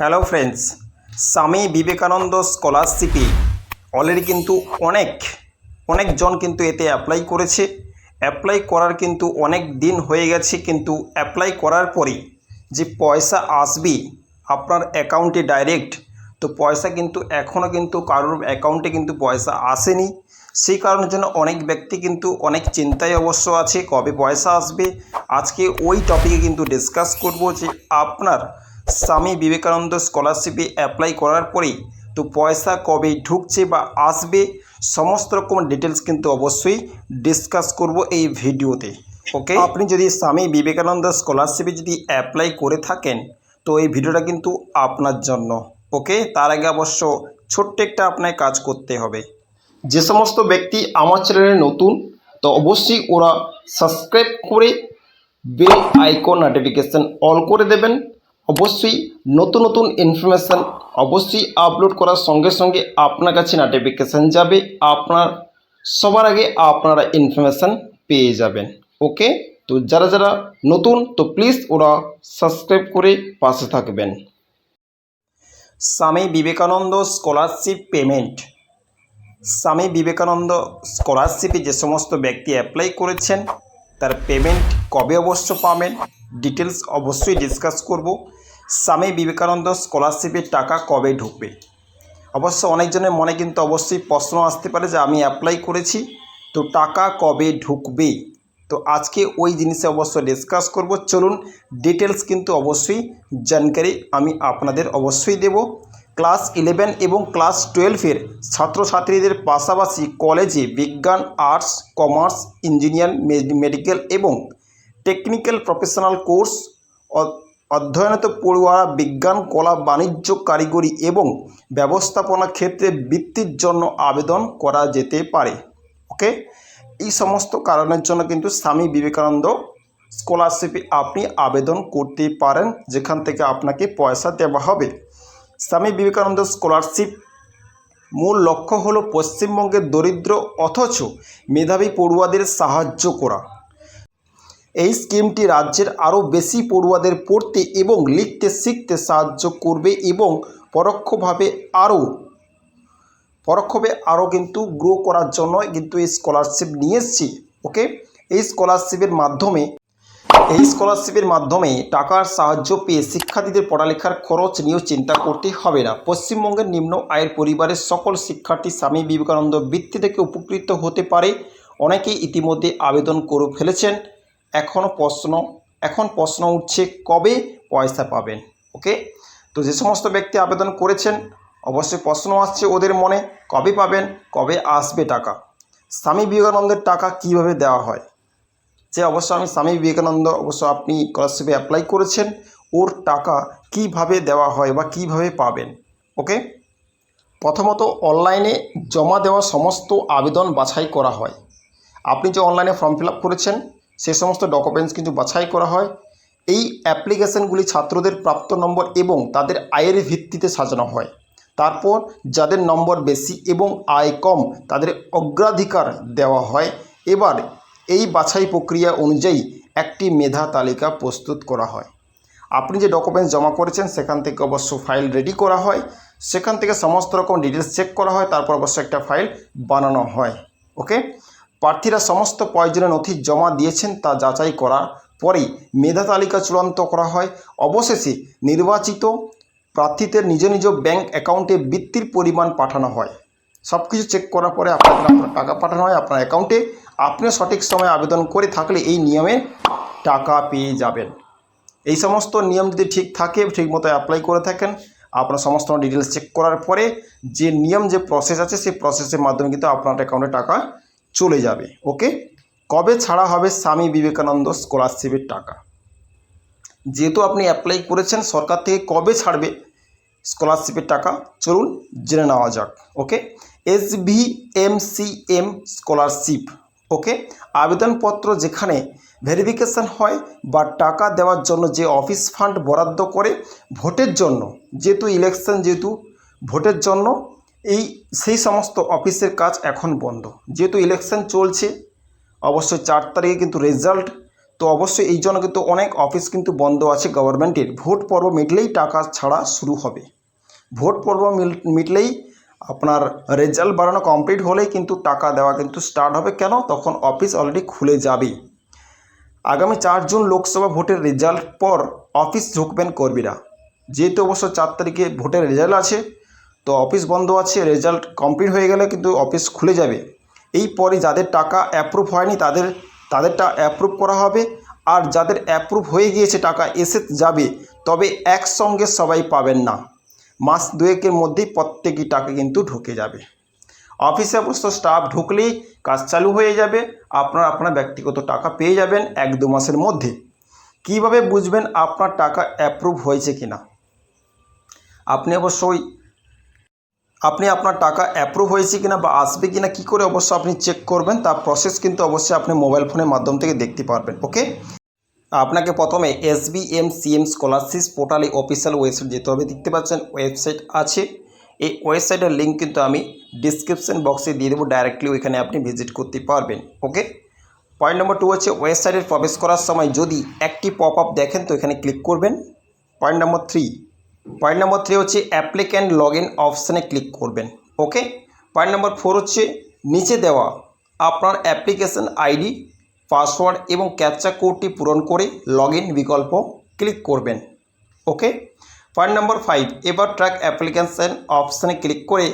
Hello friends Swami Vivekananda স্কলারশিপে already কিন্তু অনেক, অনেকজন কিন্তু এতে অ্যাপ্লাই করেছে। অ্যাপ্লাই করার কিন্তু অনেক দিন হয়ে গেছে, কিন্তু অ্যাপ্লাই করার পরে যে পয়সা আসবে আপনার অ্যাকাউন্টে ডাইরেক্ট তো পয়সা কিন্তু এখনও কিন্তু কারোর অ্যাকাউন্টে কিন্তু পয়সা আসেনি। সেই কারণের জন্য অনেক ব্যক্তি কিন্তু অনেক চিন্তায় অবশ্য আছে, কবে পয়সা আসবে। আজকে ওই টপিকে কিন্তু ডিসকাস করব যে আপনার স্বামী বিবেকানন্দ স্কলারশিপে অ্যাপ্লাই করার পরেই তো পয়সা কবে ঢুকছে বা আসবে, সমস্ত রকম ডিটেলস কিন্তু অবশ্যই ডিসকাস করব এই ভিডিওতে ওকে আপনি যদি স্বামী বিবেকানন্দ স্কলারশিপে যদি অ্যাপ্লাই করে থাকেন, তো এই ভিডিওটা কিন্তু আপনার জন্য ওকে তার আগে অবশ্য ছোট্ট একটা আপনাকে কাজ করতে হবে। যে সমস্ত ব্যক্তি আমার চ্যানেলে নতুন, তো অবশ্যই ওরা সাবস্ক্রাইব করে বেল আইকন নোটিফিকেশান অল করে দেবেন। অবশ্যই নতুন নতুন ইনফরমেশান অবশ্যই আপলোড করার সঙ্গে সঙ্গে আপনার কাছে নোটিফিকেশান যাবে। আপনার, সবার আগে আপনারা ইনফরমেশান পেয়ে যাবেন। ওকে তো যারা যারা নতুন, তো প্লিজ ওরা সাবস্ক্রাইব করে পাশে থাকবেন। স্বামী বিবেকানন্দ স্কলারশিপ পেমেন্ট স্বামী বিবেকানন্দ স্কলারশিপে যে সমস্ত ব্যক্তি অ্যাপ্লাই করেছেন, তার পেমেন্ট কবে অবশ্য পাবেন? ডিটেলস অবশ্যই ডিসকাস করব। স্বামী বিবেকানন্দ স্কলারশিপের টাকা কবে ঢুকবে? অবশ্য অনেকজনের মনে কিন্তু অবশ্যই প্রশ্ন আসতে পারে যে আমি অ্যাপ্লাই করেছি, তো টাকা কবে ঢুকবে? তো আজকে ওই জিনিসে অবশ্য ডিসকাস করব। চলুন ডিটেলস কিন্তু অবশ্যই জানকারি আমি আপনাদের অবশ্যই দেব। ক্লাস ইলেভেন এবং ক্লাস টুয়েলভের ছাত্রছাত্রীদের পাশাপাশি কলেজে বিজ্ঞান আর্টস কমার্স ইঞ্জিনিয়ার মেডিকেল এবং টেকনিক্যাল প্রফেশনাল কোর্স অধ্যয়নত পড়ুয়ারা বিজ্ঞান, কলা, বাণিজ্য, কারিগরি এবং ব্যবস্থাপনা ক্ষেত্রে বৃত্তির জন্য আবেদন করা যেতে পারে। ওকে এই সমস্ত কারণের জন্য কিন্তু স্বামী বিবেকানন্দ স্কলারশিপে আপনি আবেদন করতে পারেন, যেখান থেকে আপনাকে পয়সা দেওয়া হবে। স্বামী বিবেকানন্দ স্কলারশিপ মূল লক্ষ্য হলো পশ্চিমবঙ্গের দরিদ্র অথচ মেধাবী পড়ুয়াদের সাহায্য করা। এই স্কিমটি রাজ্যের আরও বেশি পড়ুয়াদের পড়তে এবং লিখতে, শিখতে সাহায্য করবে এবং পরোক্ষভাবে আরও পরোক্ষভাবে আরও কিন্তু গ্রো করার জন্য কিন্তু এই স্কলারশিপ নিয়ে এসেছি ওকে এই স্কলারশিপের মাধ্যমে, এই স্কলারশিপের মাধ্যমে টাকার সাহায্য পেয়ে শিক্ষার্থীদের পড়ালেখার খরচ নিয়েও চিন্তা করতে হবে না। পশ্চিমবঙ্গের নিম্ন আয়ের পরিবারের সকল শিক্ষার্থী স্বামী বিবেকানন্দ বৃত্তি থেকে উপকৃত হতে পারে। অনেকেই ইতিমধ্যে আবেদন করে ফেলেছেন। এখনও প্রশ্ন, এখন প্রশ্ন উঠছে কবে পয়সা পাবেন ওকে তো যে সমস্ত ব্যক্তি আবেদন করেছেন, অবশ্যই প্রশ্ন আসছে ওদের মনে, কবে পাবেন, কবে আসবে টাকা? স্বামী বিবেকানন্দের টাকা কীভাবে দেওয়া হয়? যে অবশ্য আমি স্বামী বিবেকানন্দ, অবশ্য আপনি স্কলারশিপে অ্যাপ্লাই করেছেন, ওর টাকা কীভাবে দেওয়া হয় বা কীভাবে পাবেন ওকে প্রথমত অনলাইনে জমা দেওয়া সমস্ত আবেদন বাছাই করা হয়। আপনি যে অনলাইনে ফর্ম ফিল করেছেন সে সমস্ত ডকুমেন্টস কিন্তু বাছাই করা হয়। এই অ্যাপ্লিকেশনগুলি ছাত্রদের প্রাপ্ত নম্বর এবং তাদের আয়ের ভিত্তিতে সাজানো হয়। তারপর যাদের নম্বর বেশি এবং আয় কম, তাদের অগ্রাধিকার দেওয়া হয়। এবার এই বাছাই প্রক্রিয়া অনুযায়ী একটি মেধা তালিকা প্রস্তুত করা হয়। আপনি যে ডকুমেন্টস জমা করেছেন, সেখান থেকে অবশ্য ফাইল রেডি করা হয়। সেখান থেকে সমস্ত রকম ডিটেলস চেক করা হয়, তারপর অবশ্য একটা ফাইল বানানো হয়। ওকে প্রার্থীরা সমস্ত প্রয়োজনীয় নথি জমা দিয়েছেন তা যাচাই করার পরেই মেধা তালিকা চূড়ান্ত করা হয়। অবশেষে নির্বাচিত প্রার্থীদের নিজ নিজ ব্যাংক অ্যাকাউন্টে বৃত্তির পরিমাণ পাঠানো হয়। সব কিছু চেক করার পরে আপনাদের আপনার টাকা পাঠানো হয়, আপনার অ্যাকাউন্টে আপনি সঠিক সময়ে আবেদন করে থাকলে এই নিয়মে টাকা পেয়ে যাবেন। এই সমস্ত নিয়ম যদি ঠিক থাকে ঠিকমতো অ্যাপ্লাই করে থাকেন, আপনার সমস্ত ডিটেলস চেক করার পরে যে নিয়ম, যে প্রসেস আছে, সেই প্রসেসের মাধ্যমে কিন্তু আপনার অ্যাকাউন্টে টাকা চলে যাবে ওকে কবে ছাড়া হবে স্বামী বিবেকানন্দ স্কলারশিপের টাকা? যেহেতু আপনি অ্যাপ্লাই করেছেন, সরকার থেকে কবে ছাড়বে স্কলারশিপের টাকা? চলুন জেনে নেওয়া যাক okay S V M C M scholarship okay আবেদনপত্র যেখানে ভেরিফিকেশান হয় বা টাকা দেওয়ার জন্য যে অফিস ফান্ড বরাদ্দ করে, ভোটের জন্য, যেহেতু ইলেকশন যেহেতু ভোটের জন্য এই সেই সমস্ত অফিসের কাজ এখন বন্ধ। যেহেতু ইলেকশন চলছে, অবশ্যই চার তারিখে কিন্তু রেজাল্ট তো অবশ্যই এই জন্য কিন্তু অনেক অফিস কিন্তু বন্ধ আছে গভর্নমেন্টের ভোট পর্ব মিটলেই টাকা ছাড়া শুরু হবে। ভোট পর্ব মিটলেই আপনার রেজাল্ট বাড়ানো কমপ্লিট হলেই কিন্তু টাকা দেওয়া কিন্তু স্টার্ট হবে। কেন? তখন অফিস অলরেডি খুলে যাবে আগামী চার জুন লোকসভা ভোটের রেজাল্ট পর অফিস ঢুকবেন কর্মীরা। যেহেতু অবশ্য চার তারিখে ভোটের রেজাল্ট আছে তো অফিস বন্ধ আছে রেজাল্ট কমপ্লিট হয়ে গেলে কিন্তু অফিস খুলে যাবে। এই পরে যাদের টাকা অ্যাপ্রুভ হয়নি তাদের, তাদেরটা অ্যাপ্রুভ করা হবে। আর যাদের অ্যাপ্রুভ হয়ে গিয়েছে টাকা এসে যাবে, তবে একসঙ্গে সবাই পাবেন না। মাস দুয়েকের মধ্যেই প্রত্যেকই টাকা কিন্তু ঢুকে যাবে। অফিসে অবশ্য স্টাফ ঢুকলেই কাজ চালু হয়ে যাবে, আপনার আপনার ব্যক্তিগত টাকা পেয়ে যাবেন এক দু মাসের মধ্যে। কীভাবে বুঝবেন আপনার টাকা অ্যাপ্রুভ হয়েছে কিনা? আপনি অবশ্যই আপনি আপনার টাকা অ্যাপ্রুভ হয়েছে কিনা বা আসবে কিনা, কি করে অবশ্য আপনি চেক করবেন, তার প্রসেস কিন্তু অবশ্যই আপনি মোবাইল ফোনের মাধ্যম থেকে দেখতে পারবেন ওকে আপনাকে প্রথমে S B M C M scholarship পোর্টালে অফিসিয়াল ওয়েবসাইট যেতে হবে, দেখতে পাচ্ছেন ওয়েবসাইট আছে। এই ওয়েবসাইটের লিঙ্ক কিন্তু আমি ডিসক্রিপশন বক্সে দিয়ে দেবো ডাইরেক্টলি ওইখানে আপনি ভিজিট করতে পারবেন ওকে পয়েন্ট নম্বর টু হচ্ছে ওয়েবসাইটে প্রবেশ করার সময় যদি একটি পপ আপ দেখেন তো এখানে ক্লিক করবেন। Point number three point number three হচ্ছে অ্যাপ্লিক্যান্ট লগ ইন অপশানে ক্লিক করবেন ওকে পয়েন্ট নম্বর ফোর হচ্ছে নিচে দেওয়া আপনার অ্যাপ্লিকেশন আইডি পাসওয়ার্ড এবং ক্যাপচা কোডটি পূরণ করে লগ ইন বিকল্প ক্লিক করবেন ওকে পয়েন্ট নম্বর ফাইভ এবার ট্র্যাক অ্যাপ্লিকেশন অপশানে ক্লিক করে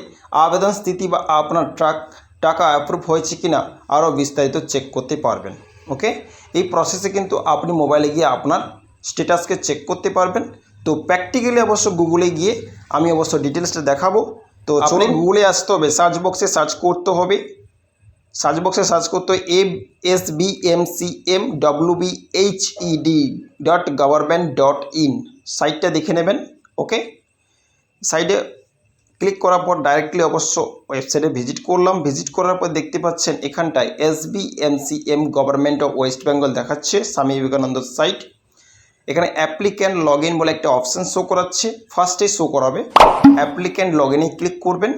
আবেদন স্থিতি বা আপনার ট্রাক টাকা অ্যাপ্রুভ হয়েছে কিনা আরও বিস্তারিত চেক করতে পারবেন ওকে এই প্রসেসে কিন্তু আপনি মোবাইলে গিয়ে আপনার স্ট্যাটাসকে চেক করতে পারবেন। তো প্র্যাকটিক্যালি অবশ্য গুগলে গিয়ে আমি অবশ্য ডিটেলসটা দেখাবো। তো চলুন গুগলে আসতে হবে সার্চ বক্সে সার্চ করতে হবে। সার্চ বক্সে সার্চ করতে হবে M S B M C M W B H E D dot government dot in সাইটটা দেখে নেবেন ওকে সাইডে ক্লিক করার পর ডাইরেক্টলি অবশ্য ওয়েবসাইটে ভিজিট করলাম। ভিজিট করার পর দেখতে পাচ্ছেন এখানটায় S B M C M government of West Bengal দেখাচ্ছে স্বামী বিবেকানন্দ সাইট এখানে অ্যাপ্লিক্যান্ট লগ ইন বলে একটা অপশান শো করাচ্ছে। ফার্স্টে শো করাবে। অ্যাপ্লিক্যান্ট লগ ক্লিক করবেন।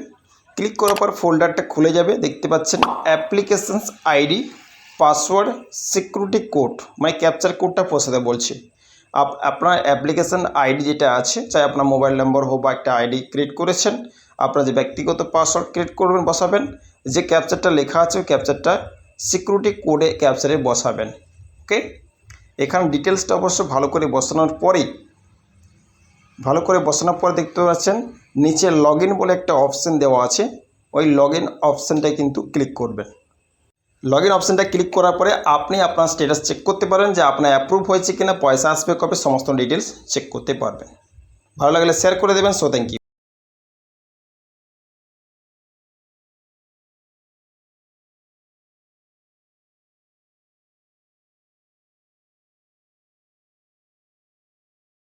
ক্লিক করার পর ফোল্ডারটা খুলে যাবে। দেখতে পাচ্ছেন applications ID password security code মানে ক্যাপচার কোডটা বসাতে বলছে। আপ আপনার অ্যাপ্লিকেশন আইডি যেটা আছে, চাই আপনার মোবাইল নম্বর হোক বা একটা আইডি ক্রিয়েট করেছেন, আপনার যে ব্যক্তিগত পাসওয়ার্ড ক্রিয়েট করবেন, বসাবেন, যে ক্যাপচারটা লেখা আছে, ওই ক্যাপচারটা সিকিউরিটি কোডে ক্যাপচারে বসাবেন। ওকে এখানে ডিটেলসটা অবশ্য ভালো করে বসানোর পরেই, ভালো করে বসানোর পর দেখতে পাচ্ছেন, নিচে লগ বলে একটা অপশান দেওয়া আছে। ওই লগ ইন অপশানটায় কিন্তু ক্লিক করবেন। লগ ইন অপশানটা ক্লিক করার পরে আপনি আপনার স্ট্যাটাস চেক করতে পারেন যে আপনার অ্যাপ্রুভ হয়েছে কিনা, পয়সা আসবে কবে, সমস্ত ডিটেলস চেক করতে পারবেন। ভালো লাগলে শেয়ার করে দেবেন সো থ্যাংক ইউ